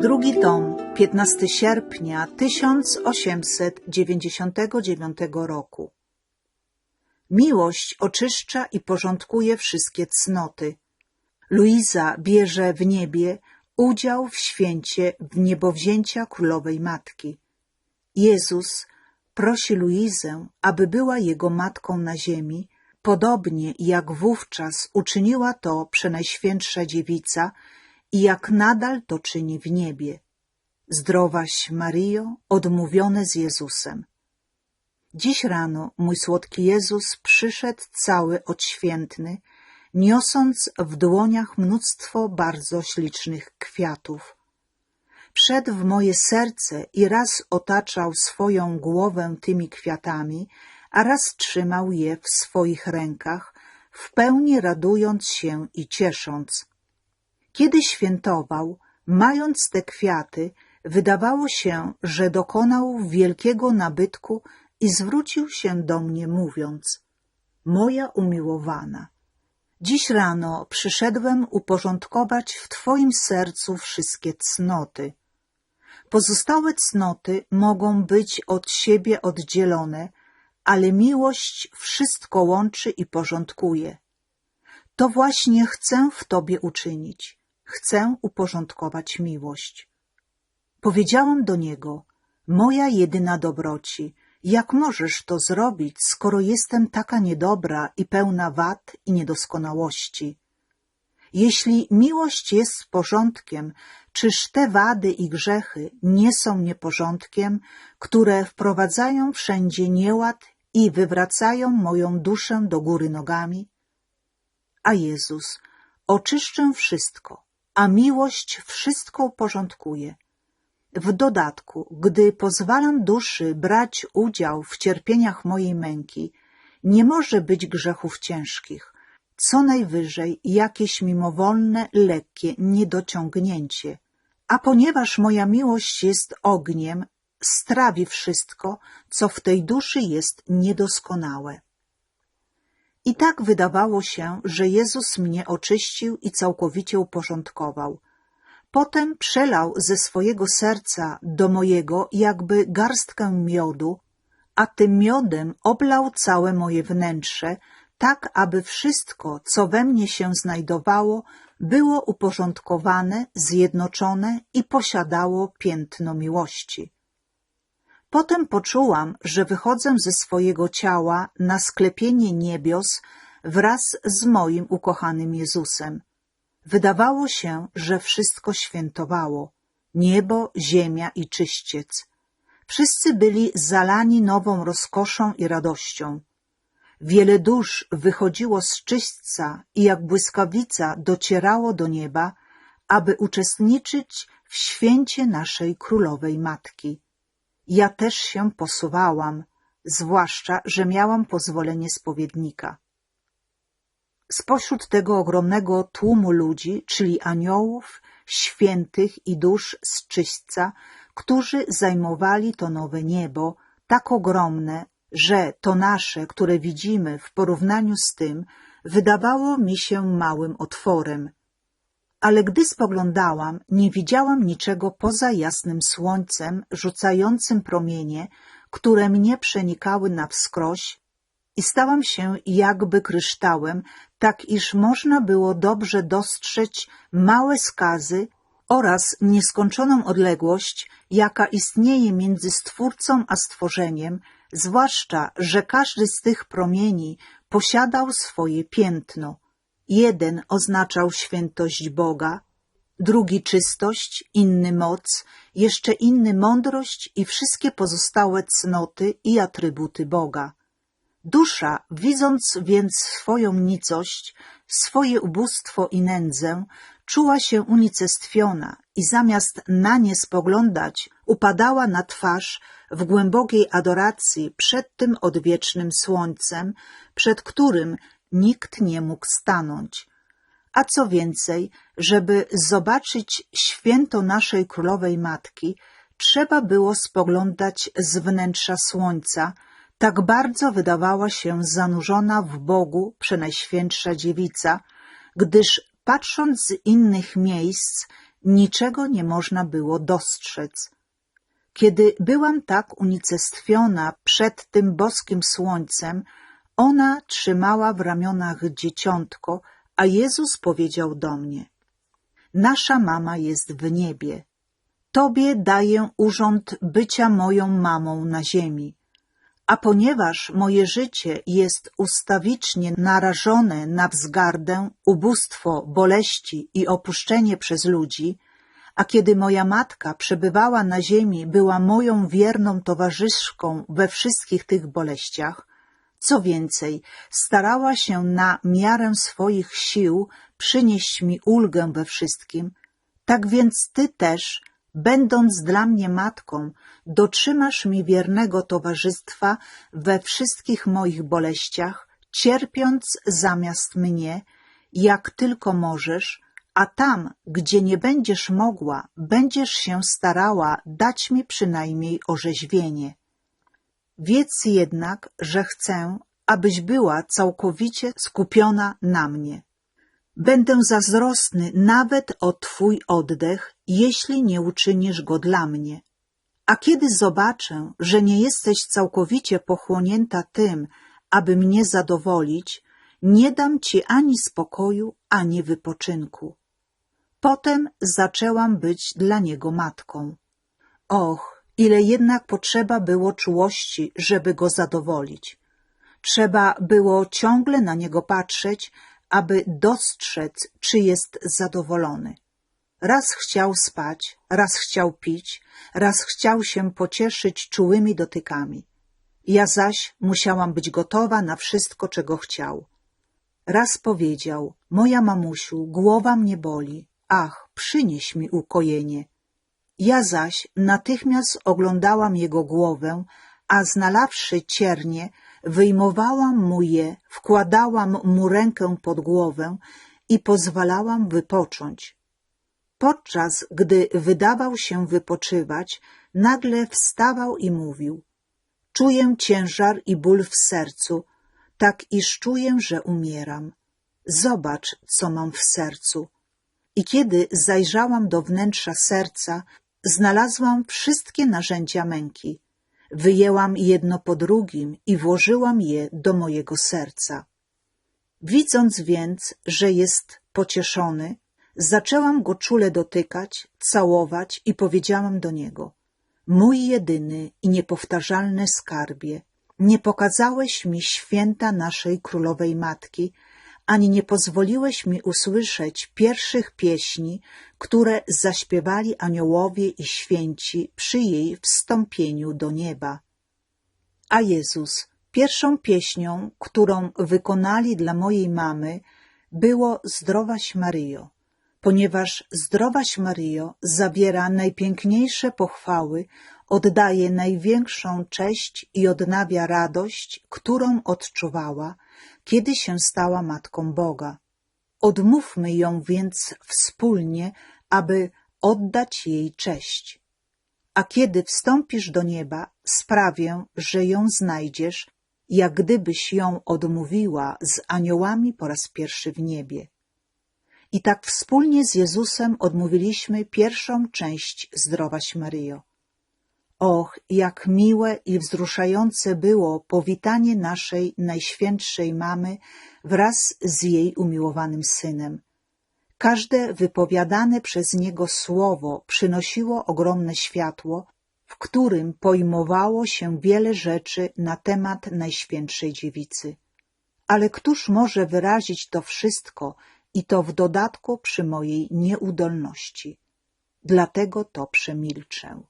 Drugi tom, 15 sierpnia 1899 roku. Miłość oczyszcza i porządkuje wszystkie cnoty. Luiza bierze w niebie udział w święcie w niebowzięcia Królowej Matki. Jezus prosi Luizę, aby była jego matką na ziemi, podobnie jak wówczas uczyniła to Przenajświętsza Dziewica i jak nadal to czyni w niebie. Zdrowaś Maryjo, odmówione z Jezusem. Dziś rano mój słodki Jezus przyszedł cały odświętny, niosąc w dłoniach mnóstwo bardzo ślicznych kwiatów. Wszedł w moje serce i raz otaczał swoją głowę tymi kwiatami, a raz trzymał je w swoich rękach, w pełni radując się i ciesząc. Kiedy świętował, mając te kwiaty, wydawało się, że dokonał wielkiego nabytku i zwrócił się do mnie, mówiąc: Moja umiłowana, dziś rano przyszedłem uporządkować w Twoim sercu wszystkie cnoty. Pozostałe cnoty mogą być od siebie oddzielone, ale miłość wszystko łączy i porządkuje. To właśnie chcę w Tobie uczynić. Chcę uporządkować miłość. Powiedziałam do niego, moja jedyna dobroci, jak możesz to zrobić, skoro jestem taka niedobra i pełna wad i niedoskonałości? Jeśli miłość jest porządkiem, czyż te wady i grzechy nie są nieporządkiem, które wprowadzają wszędzie nieład i wywracają moją duszę do góry nogami? A Jezus, oczyszczę wszystko, a miłość wszystko uporządkuje. W dodatku, gdy pozwalam duszy brać udział w cierpieniach mojej męki, nie może być grzechów ciężkich, co najwyżej jakieś mimowolne, lekkie niedociągnięcie. A ponieważ moja miłość jest ogniem, strawi wszystko, co w tej duszy jest niedoskonałe. I tak wydawało się, że Jezus mnie oczyścił i całkowicie uporządkował. Potem przelał ze swojego serca do mojego jakby garstkę miodu, a tym miodem oblał całe moje wnętrze, tak aby wszystko, co we mnie się znajdowało, było uporządkowane, zjednoczone i posiadało piętno miłości. Potem poczułam, że wychodzę ze swojego ciała na sklepienie niebios wraz z moim ukochanym Jezusem. Wydawało się, że wszystko świętowało niebo, ziemia i czyściec. Wszyscy byli zalani nową rozkoszą i radością. Wiele dusz wychodziło z czyśćca i jak błyskawica docierało do nieba, aby uczestniczyć w święcie naszej królowej matki. Ja też się posuwałam, zwłaszcza, że miałam pozwolenie spowiednika. Spośród tego ogromnego tłumu ludzi, czyli aniołów, świętych i dusz z czyśćca, którzy zajmowali to nowe niebo, tak ogromne, że to nasze, które widzimy w porównaniu z tym, wydawało mi się małym otworem. Ale gdy spoglądałam, nie widziałam niczego poza jasnym słońcem rzucającym promienie, które mnie przenikały na wskroś i stałam się jakby kryształem, tak iż można było dobrze dostrzec małe skazy oraz nieskończoną odległość, jaka istnieje między Stwórcą a stworzeniem, zwłaszcza, że każdy z tych promieni posiadał swoje piętno. Jeden oznaczał świętość Boga, drugi czystość, inny moc, jeszcze inny mądrość i wszystkie pozostałe cnoty i atrybuty Boga. Dusza, widząc więc swoją nicość, swoje ubóstwo i nędzę, czuła się unicestwiona i zamiast na nie spoglądać, upadała na twarz w głębokiej adoracji przed tym odwiecznym słońcem, przed którym nikt nie mógł stanąć. A co więcej, żeby zobaczyć święto naszej królowej matki, trzeba było spoglądać z wnętrza słońca, tak bardzo wydawała się zanurzona w Bogu Przenajświętsza Dziewica, gdyż patrząc z innych miejsc niczego nie można było dostrzec. Kiedy byłam tak unicestwiona przed tym boskim słońcem, ona trzymała w ramionach dzieciątko, a Jezus powiedział do mnie: Nasza mama jest w niebie. Tobie daję urząd bycia moją mamą na ziemi. A ponieważ moje życie jest ustawicznie narażone na wzgardę, ubóstwo, boleści i opuszczenie przez ludzi, a kiedy moja matka przebywała na ziemi, była moją wierną towarzyszką we wszystkich tych boleściach, co więcej, starała się na miarę swoich sił przynieść mi ulgę we wszystkim, tak więc ty też, będąc dla mnie matką, dotrzymasz mi wiernego towarzystwa we wszystkich moich boleściach, cierpiąc zamiast mnie, jak tylko możesz, a tam, gdzie nie będziesz mogła, będziesz się starała dać mi przynajmniej orzeźwienie. Wiedz jednak, że chcę, abyś była całkowicie skupiona na mnie. Będę zazdrosny nawet o Twój oddech, jeśli nie uczynisz go dla mnie. A kiedy zobaczę, że nie jesteś całkowicie pochłonięta tym, aby mnie zadowolić, nie dam Ci ani spokoju, ani wypoczynku. Potem zaczęłam być dla niego matką. Och, ile jednak potrzeba było czułości, żeby go zadowolić. Trzeba było ciągle na niego patrzeć, aby dostrzec, czy jest zadowolony. Raz chciał spać, raz chciał pić, raz chciał się pocieszyć czułymi dotykami. Ja zaś musiałam być gotowa na wszystko, czego chciał. Raz powiedział, moja mamusiu, głowa mnie boli, ach, przynieś mi ukojenie. Ja zaś natychmiast oglądałam jego głowę, a znalawszy ciernie, wyjmowałam mu je, wkładałam mu rękę pod głowę i pozwalałam wypocząć. Podczas gdy wydawał się wypoczywać, nagle wstawał i mówił: Czuję ciężar i ból w sercu, tak iż czuję, że umieram. Zobacz, co mam w sercu. I kiedy zajrzałam do wnętrza serca, znalazłam wszystkie narzędzia męki. Wyjęłam jedno po drugim i włożyłam je do mojego serca. Widząc więc, że jest pocieszony, zaczęłam go czule dotykać, całować i powiedziałam do niego: Mój jedyny i niepowtarzalny skarbie, nie pokazałeś mi święta naszej królowej matki, ani nie pozwoliłeś mi usłyszeć pierwszych pieśni, które zaśpiewali aniołowie i święci przy jej wstąpieniu do nieba. A Jezus, pierwszą pieśnią, którą wykonali dla mojej mamy, było Zdrowaś Maryjo, ponieważ Zdrowaś Maryjo zawiera najpiękniejsze pochwały, oddaje największą cześć i odnawia radość, którą odczuwała, kiedy się stała Matką Boga. Odmówmy ją więc wspólnie, aby oddać jej cześć. A kiedy wstąpisz do nieba, sprawię, że ją znajdziesz, jak gdybyś ją odmówiła z aniołami po raz pierwszy w niebie. I tak wspólnie z Jezusem odmówiliśmy pierwszą część Zdrowaś Maryjo. Och, jak miłe i wzruszające było powitanie naszej Najświętszej Mamy wraz z jej umiłowanym Synem. Każde wypowiadane przez niego słowo przynosiło ogromne światło, w którym pojmowało się wiele rzeczy na temat Najświętszej Dziewicy. Ale któż może wyrazić to wszystko i to w dodatku przy mojej nieudolności? Dlatego to przemilczę.